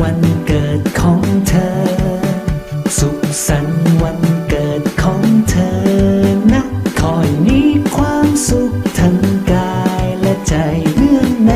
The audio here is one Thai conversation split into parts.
วันเกิดของเธอ สุขสันต์วันเกิดของเธอนะคอยนี้ความสุขทั้งกายและใจเรื่องใน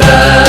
Christmas.